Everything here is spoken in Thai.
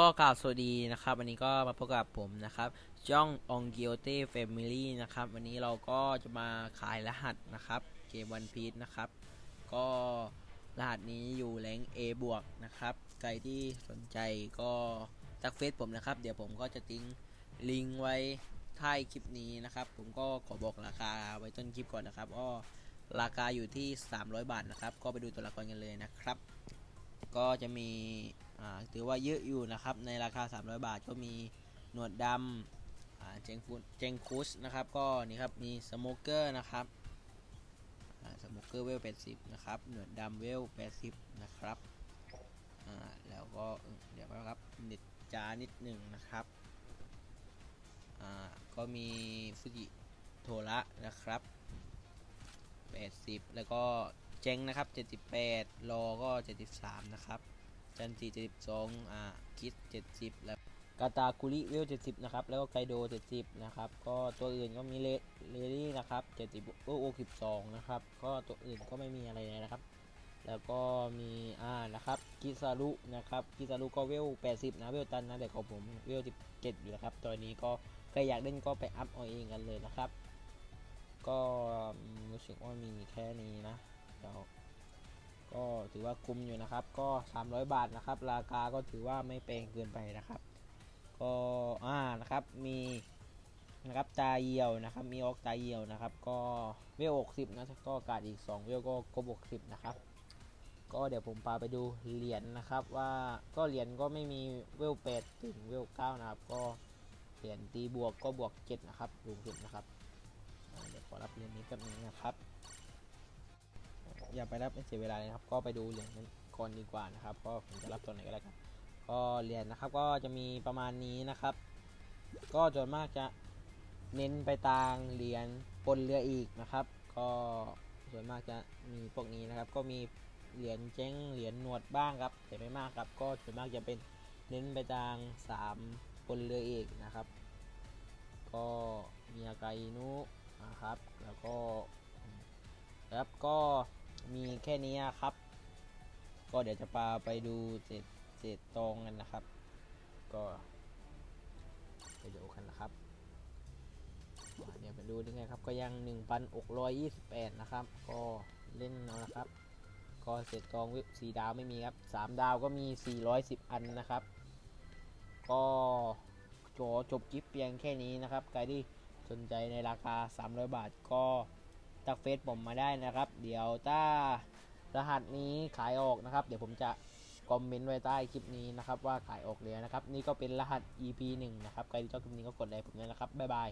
ก็กล่าวสวัสดีนะครับ วันนี้ก็มาพบกับผมนะครับจ้ององกิโอเต้ฟมิลี่นะครับ วันนี้เราก็จะมาขายรหัสนะครับ เกมวันพีชนะครับ ก็รหัสนี้อยู่แรง A บวกนะครับ ใครที่สนใจก็ทักเฟซผมนะครับ เดี๋ยวผมก็จะทิ้งลิงก์ไว้ท้ายคลิปนี้นะครับ ผมก็ขอบอกราคาไว้ต้นคลิปก่อนนะครับก็ราคาอยู่ที่ 300 บาทนะครับ ก็ไปดูตัวละครกันเลยนะครับ ก็จะมี ถือว่าเยอะอยู่นะครับ ในราคา 300 บาทก็มีหนวดดำเจงฟุตเจงคุสนะครับ ก็นี่ครับ มีสโมเกอร์นะครับสโมเกอร์เวล 80 นะครับ หนวดดำเวล 80 นะครับแล้วก็เดี๋ยวนะครับเน็ตจานิดหนึ่งนะครับก็มีฟุจิโทระนะครับ 80 แล้วก็เจงนะครับ 78รอก็ 73 นะครับ จันจี72อ่าคิด70แล้วกาตาคุริเวล70นะครับ แล้วก็ไกโด70นะครับ ก็ตัวอื่นก็มีเลเลลี่นะครับ70โอโอ12นะครับ ก็ตัวอื่นก็ไม่มีอะไรเลยนะครับ แล้วก็มีอ่านะครับกิซารุนะครับกิซารุก็เวล80นะเวลตันนะแต่ของผมเวล17อยู่นะครับตัวนี้ก็ใครอยากเล่นก็ไปอัพเอาเองกันเลยนะครับ ก็รู้สึกว่ามีแค่นี้นะเดี๋ยว ก็ถือว่าคุ้มอยู่นะครับ ก็ 300 บาทนะครับ ราคาก็ถือว่าไม่แพงเกินไปนะครับ ก็อ่านะครับมีนะครับตาเหี่ยวนะครับ มีออกตาเหี่ยวนะครับ ก็เวล60นะก็กาดอีก 2 เวลก็ครบ60 นะครับ ก็เดี๋ยวผมพาไปดูเหรียญนะครับว่าก็เหรียญก็ไม่มีเวล8ถึงเวล9นะครับ ก็เหรียญตีบวกก็บวก7นะครับสูงสุดนะครับเดี๋ยวขอรับเหรียญนี้แป๊บนึงนะครับ อย่าไปรับไม่เสียเวลาเลยนะครับ ก็ไปดูเหรียญนั้นก่อนดีกว่านะครับ ก็ผมจะรับตัวไหนก็ได้ครับก็เหรียญนะครับก็จะมีประมาณนี้นะครับ ก็ส่วนมากจะเน้นไปทางเหรียญปนเรืออีกนะครับ ก็ส่วนมากจะมีพวกนี้นะครับ ก็มีเหรียญเจ้งเหรียญหนวดบ้างครับแต่ไม่มากครับ ก็ส่วนมากจะเป็นเน้นไปทางสามปนเรือเอกนะครับ ก็มีอากาอินุนะครับ แล้วก็ครับก็ มีแค่นี้ครับ ก็เดี๋ยวจะพาไปดูเศษเศษตองกันนะครับ ก็ไปดูกันนะครับเดี๋ยวไปดูยังไงครับ ก็ยัง 1,628 นะครับ ก็เล่นเอานะครับ ก็เศษตองวิสีดาวไม่มีครับ3ดาวก็มี 410 อันนะครับ ก็จอจบคลิปเพียงแค่นี้นะครับใครที่สนใจในราคา 300 บาทก็ ทักเฟซผมมาได้นะครับ เดี๋ยวถ้ารหัสนี้ขายออกนะครับ เดี๋ยวผมจะคอมเมนต์ไว้ใต้คลิปนี้นะครับว่าขายออกเลยนะครับ นี่ก็เป็นรหัส EP 1 นะครับ ใครที่ชอบคลิปนี้ก็กดไลค์ผมด้วยนะครับ บ๊ายบาย